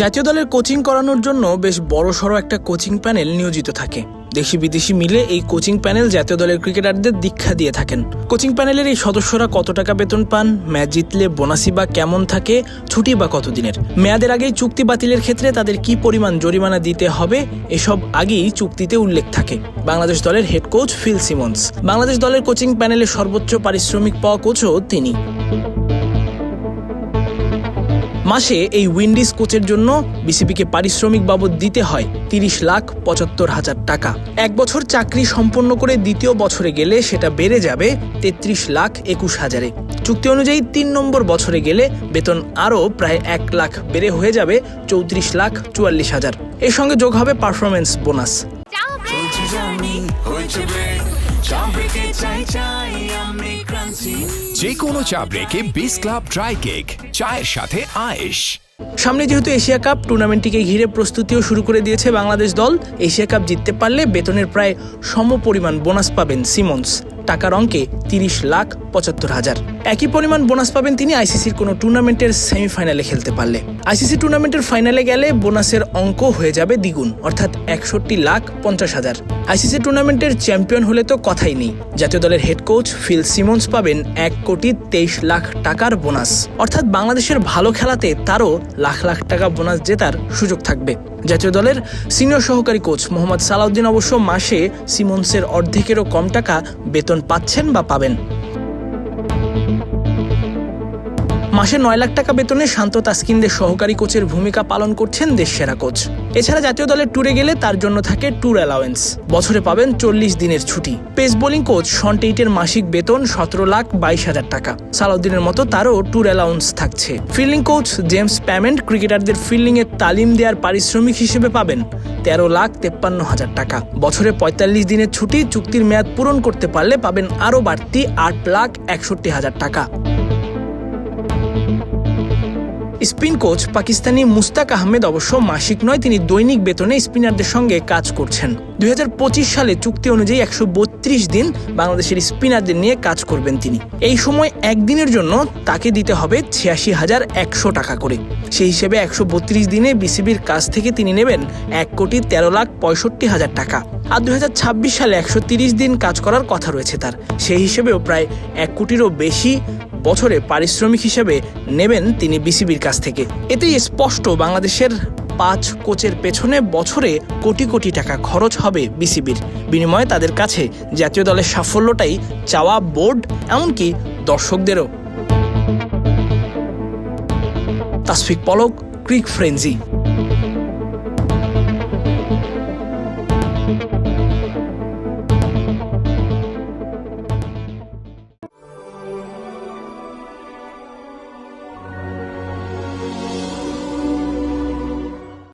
জাতীয় দলের কোচিং করানোর জন্য বেশ বড় সড়ো একটা কোচিং প্যানেল নিয়োজিত থাকে। দেশি বিদেশি মিলে এই কোচিং প্যানেল জাতীয় দলের ক্রিকেটারদের দীক্ষা দিয়ে থাকেন। কোচিং প্যানেলের এই সদস্যরা কত টাকা বেতন পান, ম্যাচ জিতলে বোনাসি বা কেমন থাকে, ছুটি বা কতদিনের? মেয়াদের আগেই চুক্তি বাতিলের ক্ষেত্রে তাদের কি পরিমাণ জরিমানা দিতে হবে, এসব আগেই চুক্তিতে উল্লেখ থাকে। বাংলাদেশ দলের head coach Phil Simmons. Bangladesh দলের কোচিং প্যানেলের সর্বোচ্চ পারিশ্রমিক পাওয়া কোচও তিনি। মাসে এই উইন্ডিজ কোচের জন্য বিসিবিকে পারিশ্রমিক বাবদ দিতে হয় তিরিশ লাখ পঁচাত্তর হাজার টাকা। এক বছর চাকরি সম্পন্ন করে দ্বিতীয় বছরে গেলে সেটা বেড়ে যাবে তেত্রিশ লাখ একুশ হাজারে। চুক্তি অনুযায়ী তিন নম্বর বছরে গেলে বেতন আরও প্রায় এক লাখ বেড়ে হয়ে যাবে চৌত্রিশ লাখ চুয়াল্লিশ হাজার। এর সঙ্গে যোগ হবে পারফরমেন্স বোনাস। যে কোনো চা ব্রেকে বিস ক্লাব ড্রাই কেক চায়ের সাথে আয়েশ। সামনে যেহেতু এশিয়া কাপ, টুর্নামেন্টটিকে ঘিরে প্রস্তুতিও শুরু করে দিয়েছে বাংলাদেশ দল। এশিয়া কাপ জিততে পারলে বেতনের প্রায় সম পরিমাণ বোনাস পাবেন সিমন্স টাকার অঙ্কে তিরিশ লাখ পঁচাত্তর হাজার। একই পরিমাণ বোনাস পাবেন তিনি আইসিসির কোনো টুর্নামেন্টের সেমিফাইনালে খেলতে পারলে। আইসিসি টুর্নামেন্টের ফাইনালে গেলে বোনাসের অঙ্ক হয়ে যাবে দ্বিগুণ, অর্থাৎ একষট্টি লাখ পঞ্চাশ হাজার। আইসিসি টুর্নামেন্টের চ্যাম্পিয়ন হলে তো কথাই নেই। জাতীয় দলের হেড কোচ ফিল সিমন্স পাবেন এক কোটি তেইশ লাখ টাকার বোনাস। অর্থাৎ বাংলাদেশের ভালো খেলাতে তারও লাখ লাখ টাকা বোনাস জেতার সুযোগ থাকবে। জাতীয় দলের সিনিয়র সহকারী কোচ মোহাম্মদ সালাউদ্দিন অবশ্য মাসে সিমন্সের অর্ধেকেরও কম টাকা বেতন পাচ্ছেন বা পাবেন। মাসে নয় লাখ টাকা বেতনে শান্ত তাসকিনদের সহকারী কোচের ভূমিকা পালন করছেন দেশসেরা কোচ। এছাড়া জাতীয় দলের ট্যুরে গেলে তার জন্য থাকে ট্যুর অ্যালাওয়েন্স। বছরে পাবেন চল্লিশ দিনের ছুটি। পেস বোলিং কোচ শন টেইটের মাসিক বেতন সতেরো লাখ বাইশ হাজার টাকা। সালাউদ্দিনের মতো তারও ট্যুর অ্যালাউন্স থাকছে। ফিল্ডিং কোচ জেমস প্যামেন্ট ক্রিকেটারদের ফিল্ডিং এর তালিম দেওয়ার পারিশ্রমিক হিসেবে পাবেন তেরো লাখ তেপ্পান্ন হাজার টাকা। বছরে পঁয়তাল্লিশ দিনের ছুটি চুক্তির মেয়াদ পূরণ করতে পারলে পাবেন আরও বাড়তি আট লাখ একষট্টি হাজার টাকা। স্পিন কোচ পাকিস্তানি মুস্তাক আহমেদ অবশ্য মাসিক নয়, তিনি দৈনিক বেতনে স্পিনারদের সঙ্গে কাজ করছেন। দুই হাজার পঁচিশ সালে চুক্তি অনুযায়ী একশো বত্রিশ দিন বাংলাদেশের স্পিনারদের নিয়ে কাজ করবেন তিনি। এই সময় একদিনের জন্য তাকে দিতে হবে ছিয়াশি হাজার একশো টাকা করে। সেই হিসেবে একশো বত্রিশ দিনে বিসিবির কাছ থেকে তিনি নেবেন এক কোটি তেরো লাখ পঁয়ষট্টি হাজার টাকা। আর দুই সালে একশো দিন কাজ করার কথা রয়েছে তার। সেই হিসেবেও প্রায় এক কোটিরও বেশি বছরে পারিশ্রমিক হিসেবে নেবেন তিনি বিসিবির কাছ থেকে। এতেই স্পষ্ট বাংলাদেশের পাঁচ কোচের পেছনে বছরে কোটি কোটি টাকা খরচ হবে বিসিবির। বিনিময়ে তাদের কাছে জাতীয় দলের সাফল্যটাই চাওয়া বোর্ড, এমনকি দর্শকদেরও। Tasfiq Palak, cric frenzy Thank you.